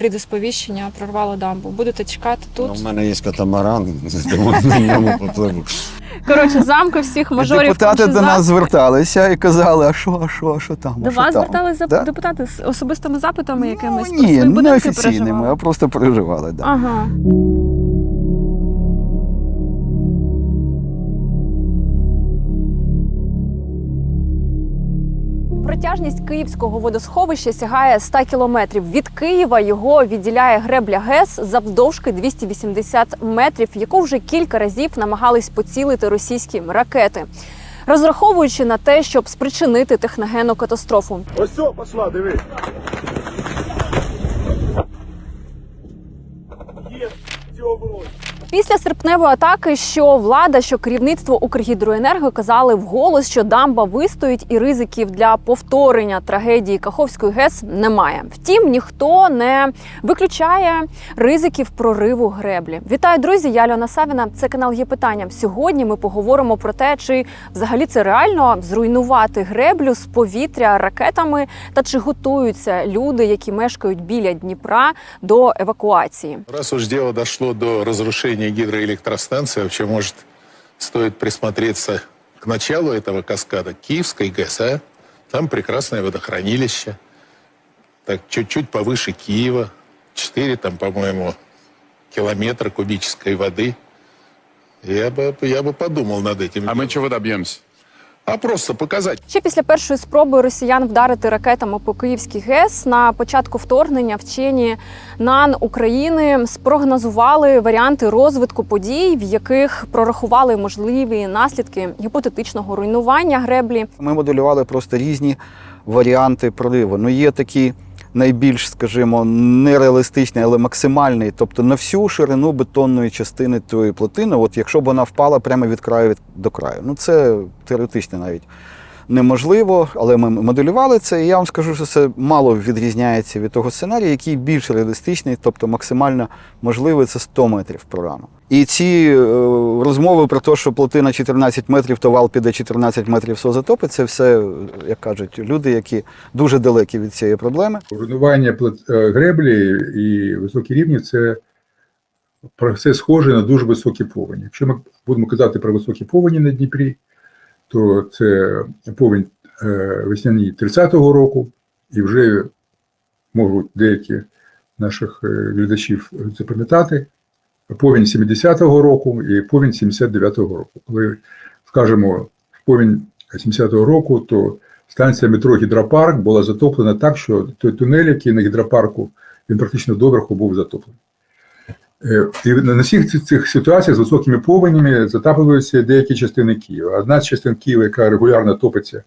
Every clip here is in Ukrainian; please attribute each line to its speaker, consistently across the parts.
Speaker 1: прийде сповіщення, прорвало дамбу. Будете чекати тут.
Speaker 2: Ну, У мене є катамаран, тому на ньому попливу.
Speaker 1: Коротше, замки всіх мажорів.
Speaker 3: депутати до нас зверталися і казали, а що, а що, а що там?
Speaker 1: До вас
Speaker 3: там?
Speaker 1: зверталися
Speaker 3: Да?
Speaker 1: депутати з особистими запитами якимись
Speaker 3: Ну,
Speaker 1: про
Speaker 3: ні, не офіційними, а просто переживали. Да.
Speaker 1: Ага. Протяжність київського водосховища сягає 100 кілометрів. Від Києва його відділяє гребля ГЕС завдовжки 280 метрів, яку вже кілька разів намагались поцілити російські ракети. Розраховуючи на те, щоб спричинити техногенну катастрофу,
Speaker 4: Ось все, пошла, диви.
Speaker 1: Після серпневої атаки, що влада, що керівництво Укргідроенерго казали вголос, що дамба вистоїть і ризиків для повторення трагедії Каховської ГЕС немає. Втім, ніхто не виключає ризиків прориву греблі. Вітаю, друзі! Я Альона Савіна. Це канал є питання. Сьогодні ми поговоримо про те, чи взагалі це реально зруйнувати греблю з повітря ракетами, та чи готуються люди, які мешкають біля Дніпра, до евакуації.
Speaker 5: Раз уж дело дошло до разрушения гидроэлектростанции, вообще, может, стоит присмотреться к началу этого каскада Киевской ГЭС, а? Там прекрасное водохранилище. Так, чуть-чуть повыше Киева. 4, там, по-моему, километра кубической воды. Я бы, я бы подумал над этим.
Speaker 6: А мы чего добьемся?
Speaker 5: А просто показать.
Speaker 1: Ще після першої спроби росіян вдарити ракетами по Київській ГЕС на початку вторгнення вчені НАН України спрогнозували варіанти розвитку подій, в яких прорахували можливі наслідки гіпотетичного руйнування греблі.
Speaker 3: Ми моделювали просто різні варіанти прориву. Ну, є такі найбільш, скажімо, нереалістичний, але максимальний, тобто на всю ширину бетонної частини тої плотини, от якщо б вона впала прямо від краю до краю. Ну, це теоретично навіть неможливо, але ми моделювали це, і я вам скажу, що це мало відрізняється від того сценарію, який більш реалістичний, тобто максимально можливий це 100 метрів прорану. І ці е, розмови про те, що плотина 14 метрів, то вал піде 14 метрів все затопить, це все, як кажуть, люди, які дуже далекі від цієї проблеми.
Speaker 7: Руйнування е, греблі і високі рівні це процес схожий на дуже високі повені. Якщо ми будемо казати про високі повені на Дніпрі, то це повінь е, весняні 30-го року, і вже можуть деякі наших глядачів це пам'ятати. Повінь 70-го року і повінь 79-го року. Коли скажемо повінь 70-го року, то станція метро Гідропарк була затоплена так, що той тунель, який на гідропарку, він практично доверху був затоплений. Е, І на всіх цих- ситуаціях з високими повенями затаплюються деякі частини Києва. Одна з частин Києва, яка регулярно топиться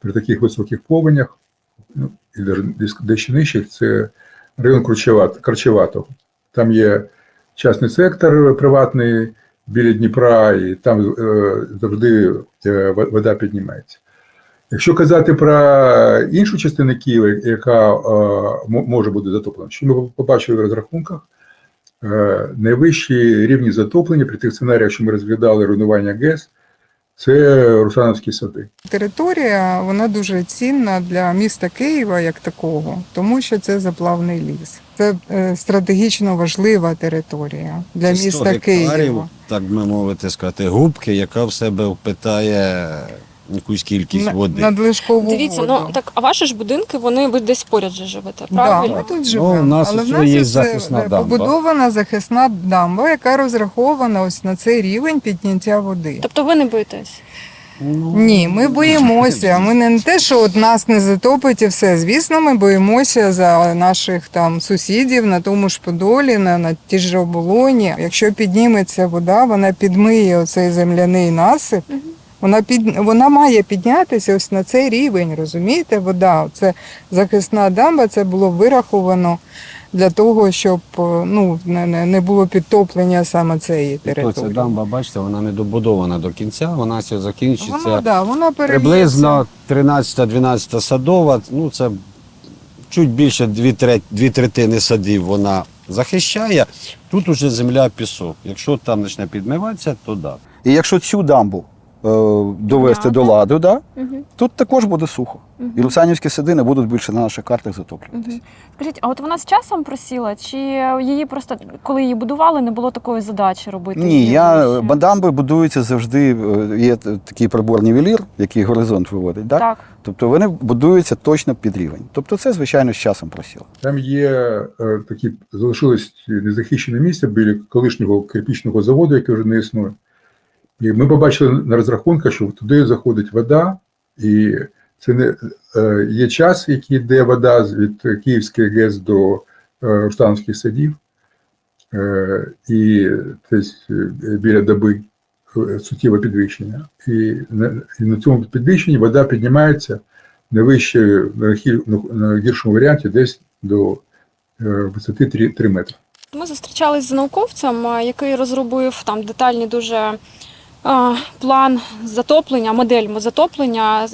Speaker 7: при таких високих повенях, ну, і дещо нижчих, це район Карчеватого. Там є частний сектор приватний біля Дніпра, і там е, завжди е, вода піднімається. Якщо казати про іншу частину Києва, яка е, може бути затоплена, що ми побачили в розрахунках, найвищі рівні затоплення при тих сценаріях, що ми розглядали руйнування ГЕС, це Русановські сади.
Speaker 8: Територія вона дуже цінна для міста Києва як такого, тому що це заплавний ліс. Це е, стратегічно важлива територія для
Speaker 2: Це 100
Speaker 8: міста
Speaker 2: гектарів,
Speaker 8: Києва.
Speaker 2: Так би мовити, сказати, губки, яка в себе впитає якусь кількість води.
Speaker 8: Надлишкову
Speaker 1: Дивіться,
Speaker 8: воду.
Speaker 1: ну так, а ваші ж будинки, вони ви десь поряд же живете,
Speaker 8: Да,
Speaker 1: правильно?
Speaker 8: ми тут
Speaker 2: Ну,
Speaker 8: живемо.
Speaker 2: у нас
Speaker 8: Але в нас
Speaker 2: є захисна
Speaker 8: е,
Speaker 2: дамба.
Speaker 8: побудована захисна дамба, яка розрахована ось на цей рівень підняття води.
Speaker 1: Тобто ви не боїтесь?
Speaker 2: Ну,
Speaker 8: Ні, ми боїмося. Ми не те, що от нас не затопить і все. Звісно, ми боїмося за наших там сусідів на тому ж Подолі, на, на ті ж оболоні. Якщо підніметься вода, вона підмиє оцей земляний насип. Вона під вона має піднятися ось на цей рівень, розумієте? Вода. Це захисна дамба, це було вираховано для того, щоб е, ну, не, не не було підтоплення саме цієї
Speaker 2: то
Speaker 8: території.
Speaker 2: ця дамба, бачите, вона не добудована до кінця, вона все закінчиться.
Speaker 8: Воно, да, вона.
Speaker 2: Приблизно 13-12 садова, ну це чуть більше дві, треть, дві третини садів вона захищає. Тут уже земля пісок. Якщо там почне підмиватися, то да.
Speaker 3: І якщо цю дамбу довести до ладу, да, тут також буде сухо. І Русанівські сади не будуть більше на наших картах затоплюватися.
Speaker 1: Скажіть, а от вона з часом просіла, чи її просто коли її будували, не було такої задачі робити?
Speaker 3: Ні, я бандамби будуються завжди. е, Є такий прибор нівелір, який горизонт виводить. Да?
Speaker 1: Так.
Speaker 3: Тобто вони будуються точно під рівень. Тобто це, звичайно, з часом просіло.
Speaker 7: Там є е, такі залишилось незахищене місце біля колишнього кирпічного заводу, який вже не існує. І ми побачили на розрахунках, що туди заходить вода, і це не е, є час, який йде вода від Київської ГЕС до е, Руштановських садів, е, і десь біля доби суттєве підвищення. І на, цьому підвищенні вода піднімається не вище на, гіршому варіанті десь до висоти 3, 3 метри.
Speaker 1: Ми зустрічались з науковцем, який розробив там детальні дуже план затоплення, модель затоплення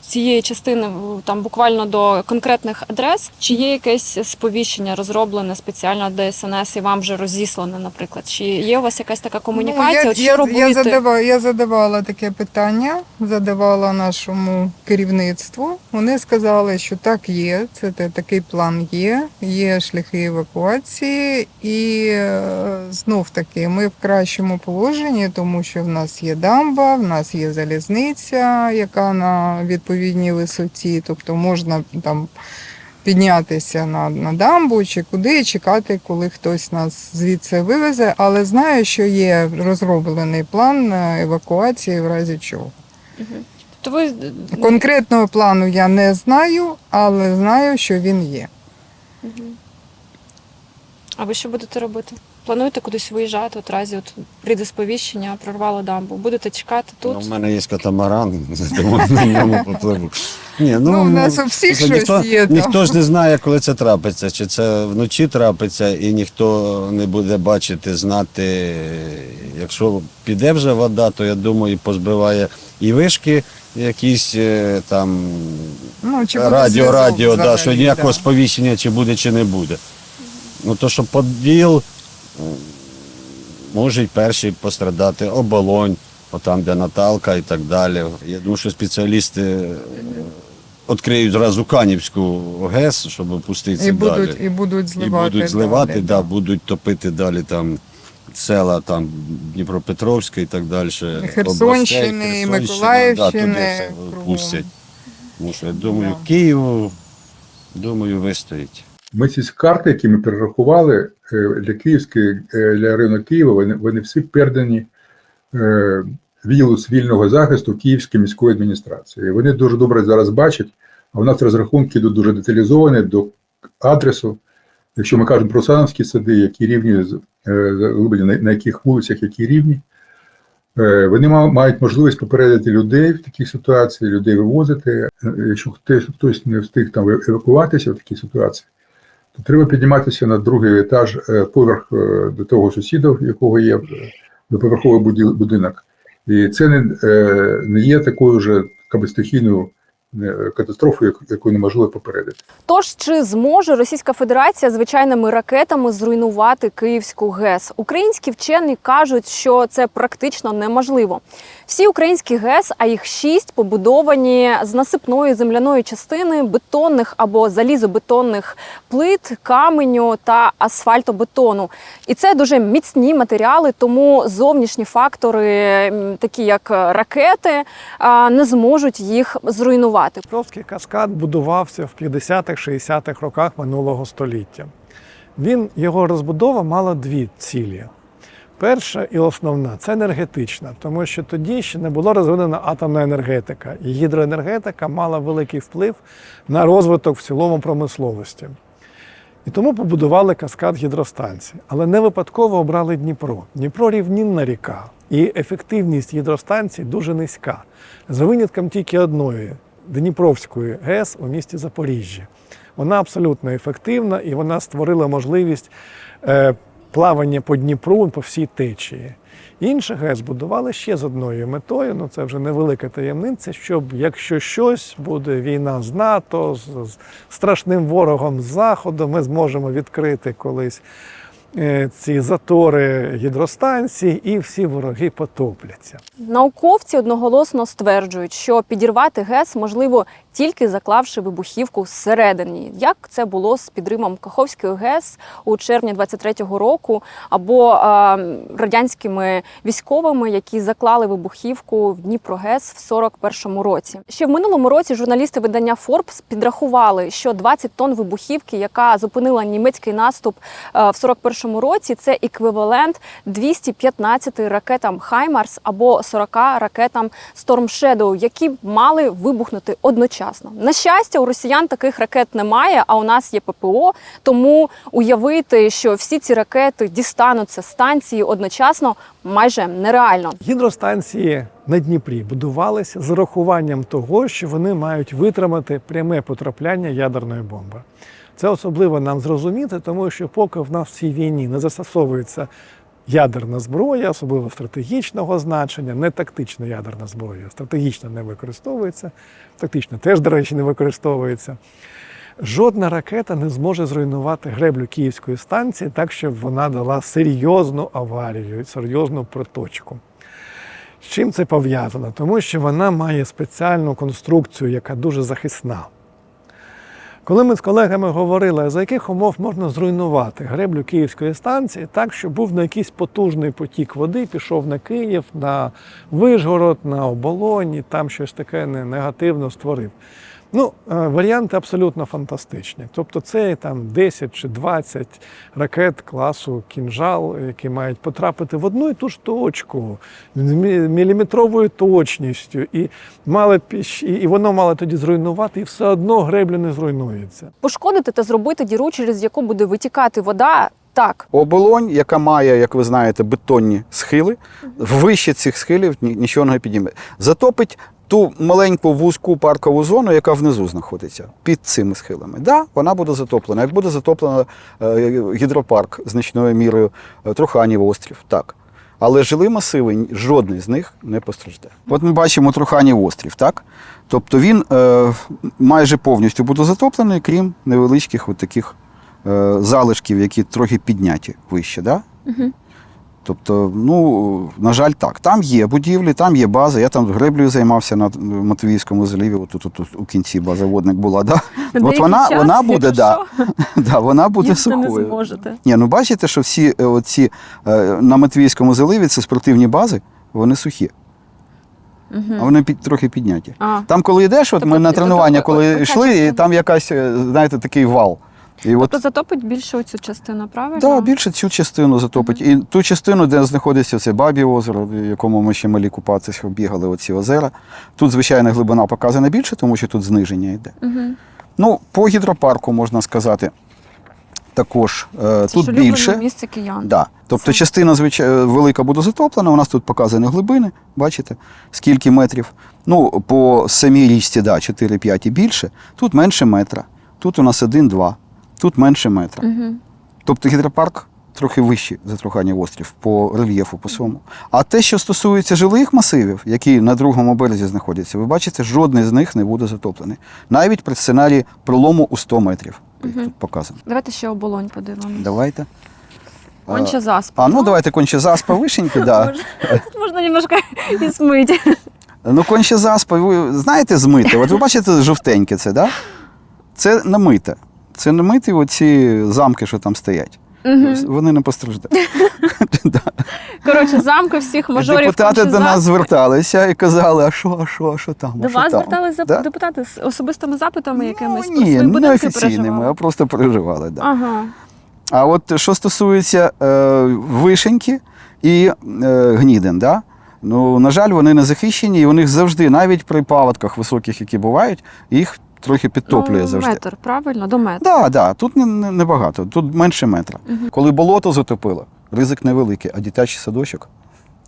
Speaker 1: цієї частини там буквально до конкретних адрес. Чи є якесь сповіщення розроблене спеціально для СНС і вам вже розіслане, наприклад? Чи є у вас якась така комунікація?
Speaker 8: Ну, я,
Speaker 1: що
Speaker 8: я,
Speaker 1: робити?
Speaker 8: я, задавала, я задавала таке питання, задавала нашому керівництву. Вони сказали, що так є, це такий план є, є шляхи евакуації, і е, знов таки ми в кращому положенні, тому що в нас є дамба, в нас є залізниця, яка на відповідній висоті, тобто можна там. Піднятися на, на дамбу чи куди і чекати, коли хтось нас звідси вивезе, але знаю, що є розроблений план е, евакуації в разі чого.
Speaker 1: То ви
Speaker 8: Конкретного плану я не знаю, але знаю, що він є.
Speaker 1: А ви що будете робити? Плануєте кудись виїжджати? От разі от прийде сповіщення, прорвало дамбу. Будете чекати тут?
Speaker 2: Ну, у мене є катамаран, тому на ньому попливу. Ні,
Speaker 8: Ну, у нас у всіх щось
Speaker 2: ніхто,
Speaker 8: є, там.
Speaker 2: Ніхто ж не знає, коли це трапиться. Чи це вночі трапиться, і ніхто не буде бачити, знати. Якщо піде вже вода, то я думаю, позбиває і вишки якісь е, там
Speaker 8: Ну, чи
Speaker 2: радіо, радіо, да, що ніякого
Speaker 8: да.
Speaker 2: сповіщення, чи буде, чи не буде. Ну то, що поділ можуть перші пострадати оболонь, отам, де Наталка і так далі. Я думаю, що спеціалісти е, відкриють зразу Канівську ГЕС, щоб опуститися
Speaker 8: І
Speaker 2: далі.
Speaker 8: будуть, і будуть
Speaker 2: і будуть зливати,
Speaker 8: далі,
Speaker 2: да, будуть топити далі там. Села там Дніпропетровська і так далі.
Speaker 8: Херсонщини, і Миколаївщини, кругом.
Speaker 2: пустять. Тому що я думаю,
Speaker 8: Да.
Speaker 2: Києву, думаю, вистоїть.
Speaker 7: Ми ці карти, які ми перерахували е, для Київської, е, для району Києва, вони, вони всі передані е, відділу цивільного захисту Київської міської адміністрації. Вони дуже добре зараз бачать, а у нас розрахунки йдуть дуже деталізовані до адресу. Якщо ми кажемо про Сановські сади, які рівні е, на, яких вулицях які рівні, вони мають можливість попередити людей в такій ситуації, людей вивозити. Якщо хтось не встиг там евакуватися в такій ситуації, то треба підніматися на другий етаж, е, поверх е, до того сусіда, якого є е, доповерховий буділ- будинок. І це не, не є такою вже стихійною катастрофою, яку- яку неможливо попередити.
Speaker 1: Тож чи зможе Російська Федерація звичайними ракетами зруйнувати Київську ГЕС? Українські вчені кажуть, що це практично неможливо. Всі українські ГЕС, а їх шість, побудовані з насипної земляної частини, бетонних або залізобетонних плит, каменю та асфальтобетону. І це дуже міцні матеріали, тому зовнішні фактори, такі як ракети, не зможуть їх зруйнувати.
Speaker 6: Покровський каскад будувався в 50-х-60-х роках минулого століття. Він, його розбудова мала дві цілі. Перша і основна це енергетична, тому що тоді ще не була розвинена атомна енергетика, і гідроенергетика мала великий вплив на розвиток в цілому промисловості. І тому побудували каскад гідростанцій. Але не випадково обрали Дніпро. Дніпро рівнінна ріка, і ефективність гідростанцій дуже низька. За винятком тільки одної Дніпровської ГЕС у місті Запоріжжя. Вона абсолютно ефективна і вона створила можливість е, плавання по Дніпру по всій течії. Інші ГЕС будували ще з одною метою, ну це вже невелика таємниця, щоб якщо щось буде війна з НАТО, з, страшним ворогом з Заходу, ми зможемо відкрити колись ці затори гідростанцій, і всі вороги потопляться.
Speaker 1: Науковці одноголосно стверджують, що підірвати ГЕС можливо тільки заклавши вибухівку зсередині, як це було з підривом Каховської ГЕС у червні 23-го року, або е, радянськими військовими, які заклали вибухівку в Дніпрогес в 41-му році. Ще в минулому році журналісти видання Forbes підрахували, що 20 тонн вибухівки, яка зупинила німецький наступ е, в 41-му році, це еквівалент 215 ракетам Хаймарс або 40 ракетам Storm Shadow, які мали вибухнути одночасно. На щастя, у росіян таких ракет немає, а у нас є ППО. Тому уявити, що всі ці ракети дістануться станції одночасно, майже нереально.
Speaker 6: Гідростанції на Дніпрі будувалися з урахуванням того, що вони мають витримати пряме потрапляння ядерної бомби. Це особливо нам зрозуміти, тому що поки в нас в цій війні не застосовується ядерна зброя, особливо стратегічного значення, не тактична ядерна зброя, стратегічно не використовується, тактично теж, до речі, не використовується. Жодна ракета не зможе зруйнувати греблю Київської станції так, щоб вона дала серйозну аварію, серйозну проточку. З чим це пов'язано? Тому що вона має спеціальну конструкцію, яка дуже захисна. Коли ми з колегами говорили, за яких умов можна зруйнувати греблю Київської станції, так, щоб був на якийсь потужний потік води, пішов на Київ, на Вишгород, на оболоні, там щось таке не- негативно створив. Ну, е, варіанти абсолютно фантастичні. Тобто це там 10 чи 20 ракет класу кінжал, які мають потрапити в одну і ту ж точку з міліметровою точністю, і мали і і воно мало тоді зруйнувати, і все одно гребля не зруйнується.
Speaker 1: Пошкодити та зробити діру, через яку буде витікати вода. Так,
Speaker 3: Оболонь, яка має, як ви знаєте, бетонні схили, вище цих схилів нічого не підійме. Затопить ту маленьку вузьку паркову зону, яка внизу знаходиться під цими схилами. Да, вона буде затоплена. Як буде затоплена е, гідропарк значною мірою, е, Труханів острів, так. Але жилі масиви жодний з них не постраждає. От ми бачимо Труханів острів, так? Тобто він е, майже повністю буде затоплений, крім невеличких от таких е, залишків, які трохи підняті вище. Да?
Speaker 1: Угу.
Speaker 3: Тобто, ну, на жаль, так. Там є будівлі, там є база. Я там греблею займався на Матвіївському заліві, от тут, тут у кінці база водник була. Да? От вона, вона буде, да, да, вона буде
Speaker 1: не
Speaker 3: сухою.
Speaker 1: зможете.
Speaker 3: Ні, ну бачите, що всі е, оці е, на Матвіївському заливі це спортивні бази, вони сухі, а
Speaker 1: Угу.
Speaker 3: вони під, трохи підняті.
Speaker 1: А,
Speaker 3: Там, коли йдеш, от ми
Speaker 1: Тобто,
Speaker 3: на тренування,
Speaker 1: тобто,
Speaker 3: коли йшли, і там якась, е, знаєте, такий вал. І от
Speaker 1: тобто затопить більше цю частину, правильно?
Speaker 3: Так, більше цю частину затопить. І ту частину, де знаходиться це Бабі озеро, в якому ми ще малі купатися бігали оці озера. Тут, звичайно, глибина показана більше, тому що тут зниження йде.
Speaker 1: Угу.
Speaker 3: Ну, по гідропарку можна сказати, також е,
Speaker 1: Це
Speaker 3: тут більше.
Speaker 1: місце киян.
Speaker 3: Да. Тобто
Speaker 1: Це-
Speaker 3: частина звичайно велика буде затоплена. У нас тут показані глибини, бачите, скільки метрів. Ну, по самій річці, да, 4-5 і більше. Тут менше метра. Тут у нас 1-2, тут менше метра.
Speaker 1: Угу.
Speaker 3: Тобто гідропарк трохи вищий за Труханів острів по рельєфу, по своєму. А те, що стосується жилих масивів, які на другому березі знаходяться, ви бачите, жодний з них не буде затоплений. Навіть при сценарії пролому у 100 метрів.
Speaker 1: Мгм.
Speaker 3: тут показано.
Speaker 1: Давайте ще оболонь подивимося.
Speaker 3: Давайте.
Speaker 1: Конча заспа.
Speaker 3: А ну давайте конче заспа вишеньки, да.
Speaker 1: Тут можна немножко і смити.
Speaker 3: Ну, конче заспа, ви знаєте, змите. От ви бачите жовтеньке це, да? Це намите. Це намиті оці замки, що там стоять.
Speaker 1: Угу.
Speaker 3: Вони не постраждають. Да.
Speaker 1: Коротше, замки всіх мажорів.
Speaker 3: Депутати до нас зверталися і казали, а що, а що, а що там?
Speaker 1: До вас
Speaker 3: Да?
Speaker 1: депутати з особистими запитами якимись
Speaker 3: Ну,
Speaker 1: про
Speaker 3: ні,
Speaker 1: свої
Speaker 3: не офіційними, а просто переживали. Да.
Speaker 1: Ага.
Speaker 3: А от що стосується е, вишеньки і е, гнідин, да? ну, на жаль, вони не захищені, і у них завжди, навіть при паводках високих, які бувають, їх трохи підтоплює
Speaker 1: ну,
Speaker 3: завжди.
Speaker 1: Метр, правильно, до метра.
Speaker 3: Так, да, тут не- не- небагато, тут менше метра.
Speaker 1: Мгм.
Speaker 3: Коли болото затопило, ризик невеликий, а дитячий садочок.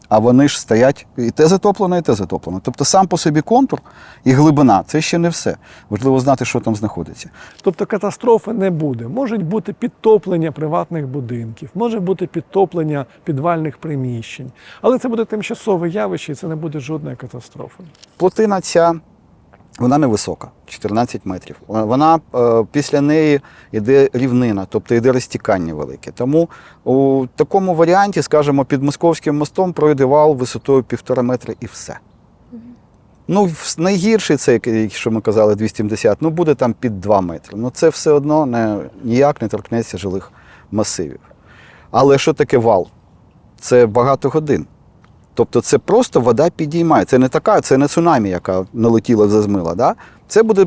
Speaker 3: А вони ж стоять і те затоплено, і те затоплено. Тобто сам по собі контур і глибина це ще не все. Важливо знати, що там знаходиться.
Speaker 6: Тобто катастрофи не буде. Можуть бути підтоплення приватних будинків, може бути підтоплення підвальних приміщень, але це буде тимчасове явище, і це не буде жодної катастрофи.
Speaker 3: Плотина ця Вона невисока, 14 метрів. Вона е, після неї йде рівнина, тобто йде розтікання велике. Тому у такому варіанті, скажімо, під московським мостом пройде вал висотою півтора метра і все. Ну, найгірший це, що ми казали, 270, ну буде там під 2 метри. Ну це все одно не, ніяк не торкнеться жилих масивів. Але що таке вал? Це багато годин. Тобто це просто вода підіймає. Це не така, це не цунамі, яка налетіла зазмила. Да? Це буде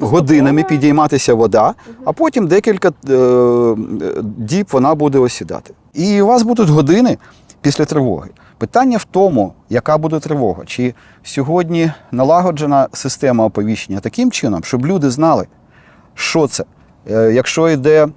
Speaker 3: годинами підійматися вода, а потім декілька е, е, діб вона буде осідати. І у вас будуть години після тривоги. Питання в тому, яка буде тривога. Чи сьогодні налагоджена система оповіщення таким чином, щоб люди знали, що це. Е, Якщо йде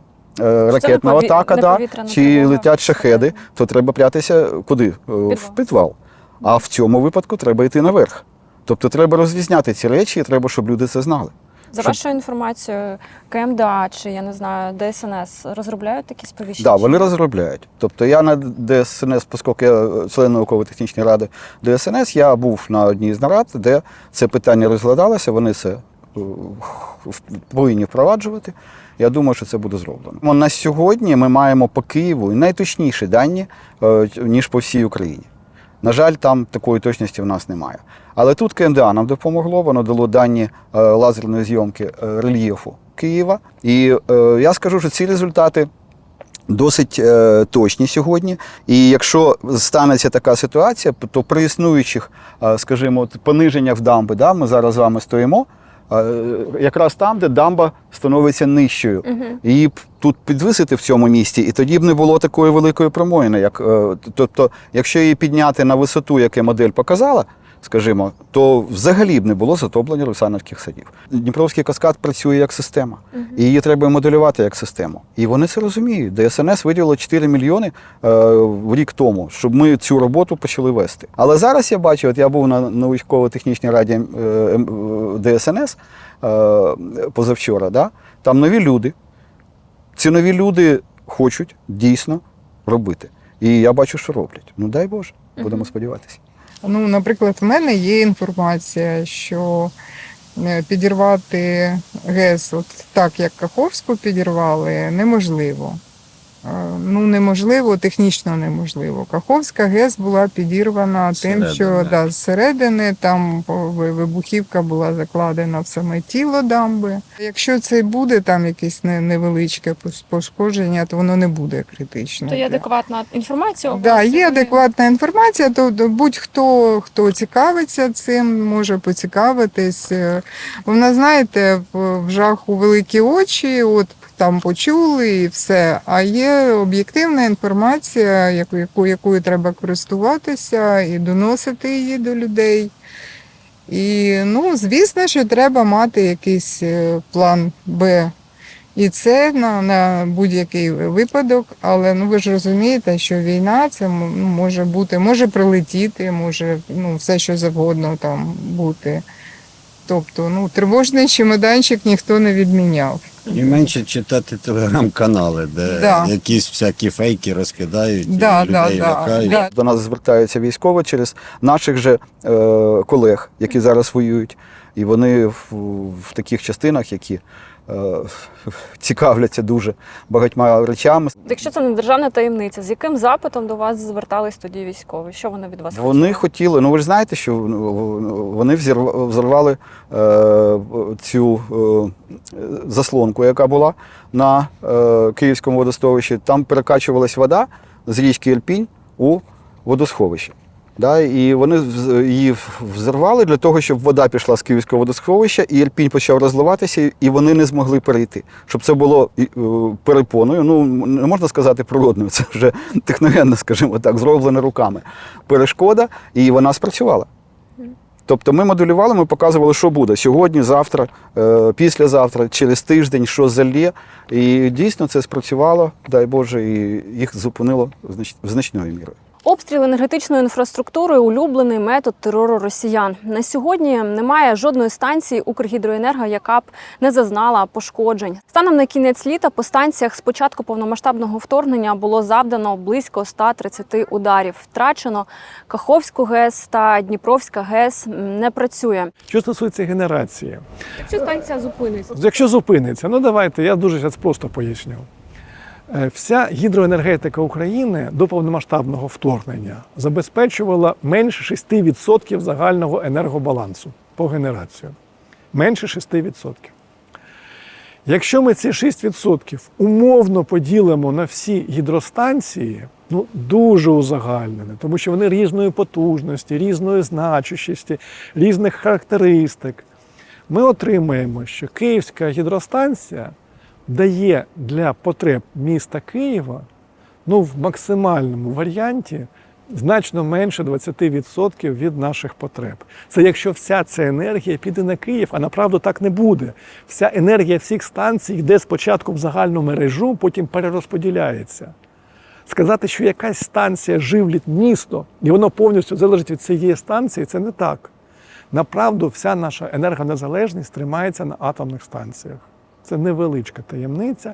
Speaker 3: ракетна
Speaker 1: пові-
Speaker 3: атака, да, чи
Speaker 1: тривога,
Speaker 3: летять шахеди, то треба прятися куди? Е, В підвал. А в цьому випадку треба йти наверх. Тобто треба розрізняти ці речі, і треба, щоб люди це знали.
Speaker 1: За
Speaker 3: Щоб-
Speaker 1: вашою інформацією, КМДА чи я не знаю, ДСНС розробляють такі сповіщення?
Speaker 3: Так, да, вони розробляють. Тобто я на ДСНС, оскільки я член науково-технічної ради ДСНС, я був на одній з нарад, де це питання розглядалося, вони це е, повинні впроваджувати. Я думаю, що це буде зроблено. На сьогодні ми маємо по Києву найточніші дані, е, ніж по всій Україні. На жаль, там такої точності в нас немає. Але тут КМДА нам допомогло, воно дало дані е, лазерної зйомки е, рельєфу Києва. І е, я скажу, що ці результати досить е, точні сьогодні. І якщо станеться така ситуація, то при існуючих, е, скажімо, пониженнях в дамби, да, ми зараз з вами стоїмо. Е, Якраз там, де дамба становиться нижчою, її б тут підвисити в цьому місці, і тоді б не було такої великої промоїни. Як, е, тобто, якщо її підняти на висоту, яку модель показала, скажімо, то взагалі б не було затоплення русановських садів. Дніпровський каскад працює як система, і її треба моделювати як систему. І вони це розуміють. ДСНС виділило 4 мільйони е, в рік тому, щоб ми цю роботу почали вести. Але зараз я бачу, от я був на, на військово-технічній раді е, ем, е, ДСНС е, позавчора, да? там нові люди. Ці нові люди хочуть дійсно робити. І я бачу, що роблять. Ну дай Боже, будемо сподіватися.
Speaker 8: Ну, наприклад, в мене є інформація, що е, підірвати ГЕС, от так як Каховську підірвали, неможливо. Е, Ну, неможливо, технічно неможливо. Каховська ГЕС була підірвана тим, що да, зсередини там вибухівка була закладена в саме тіло дамби. Якщо це буде там якесь невеличке пошкодження, то воно не буде критичне.
Speaker 1: То є адекватна інформація. у
Speaker 8: Да, є адекватна інформація, то то будь-хто, хто цікавиться цим, може поцікавитись. Е, Вона, знаєте, в, в жаху великі очі, от там почули і все. А є об'єктивна інформація, яку, яку, якою треба користуватися і доносити її до людей. І ну, звісно, що треба мати якийсь е, план Б. І це на, на будь-який випадок, але ну ви ж розумієте, що війна це ну, може бути, може прилетіти, може ну, все що завгодно там бути. Тобто, ну, тривожний чемоданчик ніхто не відміняв.
Speaker 2: І менше читати телеграм-канали, де
Speaker 8: Да.
Speaker 2: якісь всякі фейки розкидають,
Speaker 8: Да,
Speaker 2: і людей
Speaker 8: да,
Speaker 2: лякають.
Speaker 8: да.
Speaker 3: До нас звертаються військові через наших же е, колег, які зараз воюють, і вони в, в таких частинах, які цікавляться дуже багатьма речами.
Speaker 1: Якщо це не державна таємниця, з яким запитом до вас звертались тоді військові? Що вони від вас
Speaker 3: Вони
Speaker 1: хотіли?
Speaker 3: хотіли, ну ви ж знаєте, що вони взірва- взорвали е, цю е, заслонку, яка була на е, Київському водосховищі. Там перекачувалась вода з річки Ірпінь у водосховище. Да, і вони її взорвали для того, щоб вода пішла з Київського водосховища, і Ірпінь почав розливатися, і вони не змогли перейти. Щоб це було е, перепоною, ну не можна сказати природною, це вже техногенно, скажімо так, зроблено руками. Перешкода, і вона спрацювала. Тобто ми моделювали, ми показували, що буде сьогодні, завтра, е, післязавтра, через тиждень, що залє. І дійсно це спрацювало, дай Боже, і їх зупинило знач- значною мірою.
Speaker 1: Обстріл енергетичної інфраструктури улюблений метод терору росіян. На сьогодні немає жодної станції Укргідроенерго, яка б не зазнала пошкоджень. Станом на кінець літа по станціях з початку повномасштабного вторгнення було завдано близько 130 ударів. Втрачено Каховську ГЕС та Дніпровська ГЕС не працює.
Speaker 6: Що стосується генерації,
Speaker 1: Якщо станція зупиниться,
Speaker 6: Якщо зупиниться, ну давайте я дуже зараз просто поясню. Е, Вся гідроенергетика України до повномасштабного вторгнення забезпечувала менше 6% загального енергобалансу по генерацію. Менше 6%. Якщо ми ці 6% умовно поділимо на всі гідростанції, ну дуже узагальнене, тому що вони різної потужності, різної значущості, різних характеристик, ми отримаємо, що Київська гідростанція дає для потреб міста Києва ну, в максимальному варіанті значно менше 20% від наших потреб. Це якщо вся ця енергія піде на Київ, а направду так не буде. Вся енергія всіх станцій йде спочатку в загальну мережу, потім перерозподіляється. Сказати, що якась станція живлить місто, і воно повністю залежить від цієї станції, це не так. Направду, вся наша енергонезалежність тримається на атомних станціях. Це невеличка таємниця.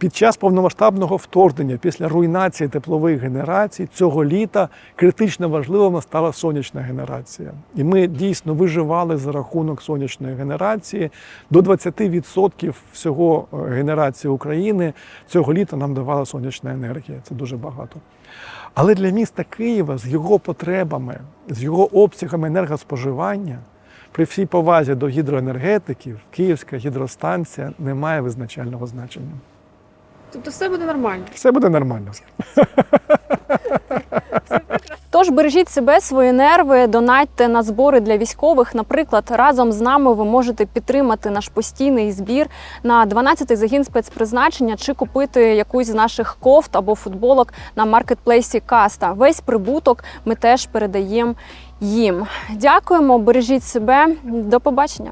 Speaker 6: Під час повномасштабного вторгнення, після руйнації теплових генерацій, цього літа критично важливою стала сонячна генерація. І ми дійсно виживали за рахунок сонячної генерації. До 20% всього е, генерації України цього літа нам давала сонячна енергія. Це дуже багато. Але для міста Києва з його потребами, з його обсягами енергоспоживання, при всій повазі до гідроенергетиків, Київська гідростанція не має визначального значення.
Speaker 1: тобто все буде нормально.
Speaker 6: Все буде нормально.
Speaker 1: Тож бережіть себе, свої нерви, донатьте на збори для військових. Наприклад, разом з нами ви можете підтримати наш постійний збір на 12-й загін спецпризначення чи купити якусь з наших кофт або футболок на маркетплейсі Каста. Весь прибуток ми теж передаємо їм. Дякуємо, бережіть себе. До побачення.